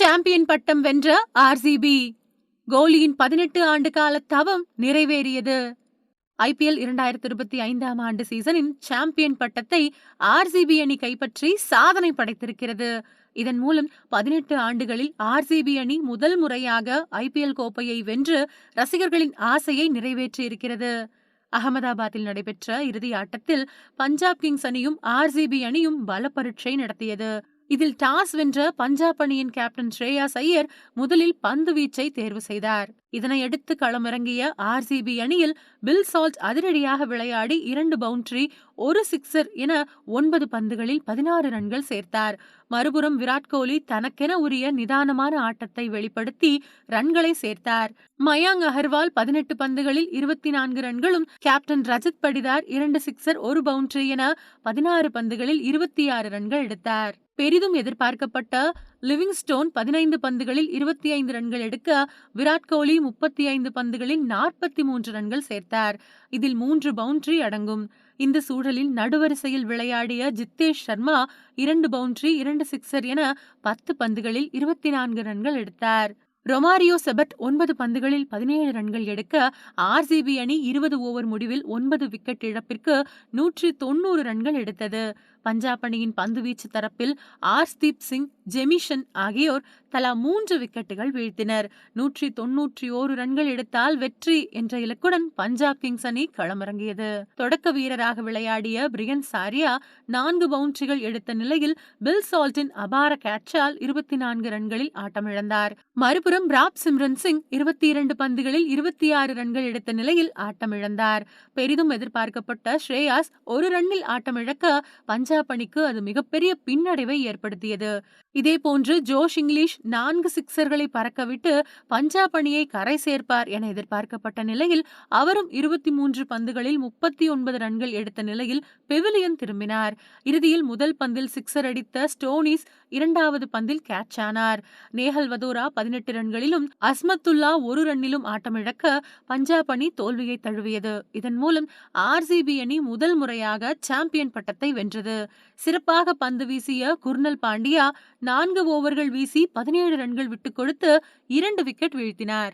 Champion பட்டம் வென்ற RCB கோலியின் பதினெட்டு ஆண்டு கால தவம் நிறைவேறியது. ஐபிஎல் இரண்டாயிரத்தி இருபத்தி ஐந்தாம் ஆண்டு சீசனின் சாம்பியன் பட்டத்தை ஆர்சிபி அணி கைப்பற்றி சாதனை படைத்திருக்கிறது. இதன் மூலம் பதினெட்டு ஆண்டுகளில் ஆர்சிபி அணி முதல் முறையாக ஐபிஎல் கோப்பையை வென்று ரசிகர்களின் ஆசையை நிறைவேற்றியிருக்கிறது. அகமதாபாத்தில் நடைபெற்ற இறுதி ஆட்டத்தில் பஞ்சாப் கிங்ஸ் அணியும் ஆர்சிபி அணியும் பல பரீட்சை நடத்தியது. இதில் டாஸ் வென்ற பஞ்சாப் அணியின் கேப்டன் ஸ்ரேயாஸ் ஐயர் முதலில் பந்து வீச்சை தேர்வு செய்தார். இதனையடுத்து களமிறங்கிய ஆர்சிபி அணியில் பில் சால்ட் அதிரடியாக விளையாடி இரண்டு பவுண்டரி ஒரு சிக்ஸர் என ஒன்பது பந்துகளில் பதினாறு ரன்கள் சேர்த்தார். மறுபுறம் விராட் கோலி தனக்கென உரிய நிதானமான ஆட்டத்தை வெளிப்படுத்தி ரன்களை சேர்த்தார். மயாங் அகர்வால் பதினெட்டு பந்துகளில் இருபத்தி நான்கு ரன்களும் கேப்டன் ரஜத் படிதார் இரண்டு சிக்ஸர் ஒரு பவுண்டரி என பதினாறு பந்துகளில் இருபத்தி ஆறு ரன்கள் எடுத்தார். பெரிதும் எதிர்பார்க்கப்பட்ட லிவிங்ஸ்டோன் பதினைந்து பந்துகளில் இருபத்தி ஐந்து ரன்கள் எடுக்க விராட் கோலி முப்பத்தி ஐந்து பந்துகளில் நாற்பத்தி மூன்று ரன்கள் சேர்த்தார். இதில் மூன்று பவுண்டரி அடங்கும். இந்த சூழலில் நடுவரிசையில் விளையாடிய ஜித்தேஷ் சர்மா இரண்டு பவுண்டரி இரண்டு சிக்ஸர் என பத்து பந்துகளில் இருபத்தி நான்கு ரன்கள் எடுத்தார். ரொமாரியோ செபட் ஒன்பது பந்துகளில் பதினேழு ரன்கள் எடுக்க ஆர்சிபி அணி இருபது ஓவர் முடிவில் ஒன்பது விக்கெட் இழப்பிற்கு நூற்றி தொன்னூறு ரன்கள் எடுத்தது. பஞ்சாப் அணியின் பந்துவீச்சு தரப்பில் ஆர்ஸ்தீப் சிங் ஜெமிஷன் ஆகியோர் தலா மூன்று விக்கெட்டுகள் வீழ்த்தினர். நூற்றி தொன்னூற்றி ஓரு ரன்கள் எடுத்தால் வெற்றி என்ற இலக்குடன் பஞ்சாப் கிங்ஸ் அணி களமிறங்கியது. தொடக்க வீரராக விளையாடிய பிரியன் சாரியா நான்கு பவுண்டரிகள் எடுத்த நிலையில் பில் சால்டின் அபார கேட்சால் இருபத்தி நான்கு ரன்களில் ஆட்டமிழந்தார். மறுபுறம் ராப் சிம்ரன் சிங் இருபத்தி இரண்டு பந்துகளில் இருபத்தி ஆறு ரன்கள் எடுத்த நிலையில் ஆட்டமிழந்தார். பெரிதும் எதிர்பார்க்கப்பட்ட ஸ்ரேயாஸ் ஒரு ரன்னில் ஆட்டமிழக்க பஞ்சாப் பணிக்கு அது மிகப்பெரிய பின்னடைவை ஏற்படுத்தியது. இதேபோன்று ஜோஷ் இங்கிலீஷ் நான்கு சிக்சர்களை பறக்கவிட்டு பஞ்சாப் அணியை கரை சேர்ப்பார் என எதிர்பார்க்கப்பட்ட நிலையில் அவரும் இருபத்தி மூன்று பந்துகளில் முப்பத்தி ஒன்பது ரன்கள் எடுத்த நிலையில் பெவிலியன் திரும்பினார். இறுதியில் முதல் பந்தில் சிக்சர் அடித்த ஸ்டோனிஸ் இரண்டாவது பந்தில் கேட்ச் ஆனார். நேஹல் வதோரா பதினெட்டு ரன்களிலும் அஸ்மத்துல்லா ஒரு ரன்னிலும் ஆட்டமிழக்க பஞ்சாப் அணி தோல்வியை தழுவியது. இதன் மூலம் ஆர்சிபி அணி முதல் முறையாக சாம்பியன் பட்டத்தை வென்றது. சிறப்பாக பந்து வீசிய குர்னல் பாண்டியா நான்கு ஓவர்கள் வீசி பதினேழு ரன்கள் விட்டுக் கொடுத்து இரண்டு விக்கெட் வீழ்த்தினார்.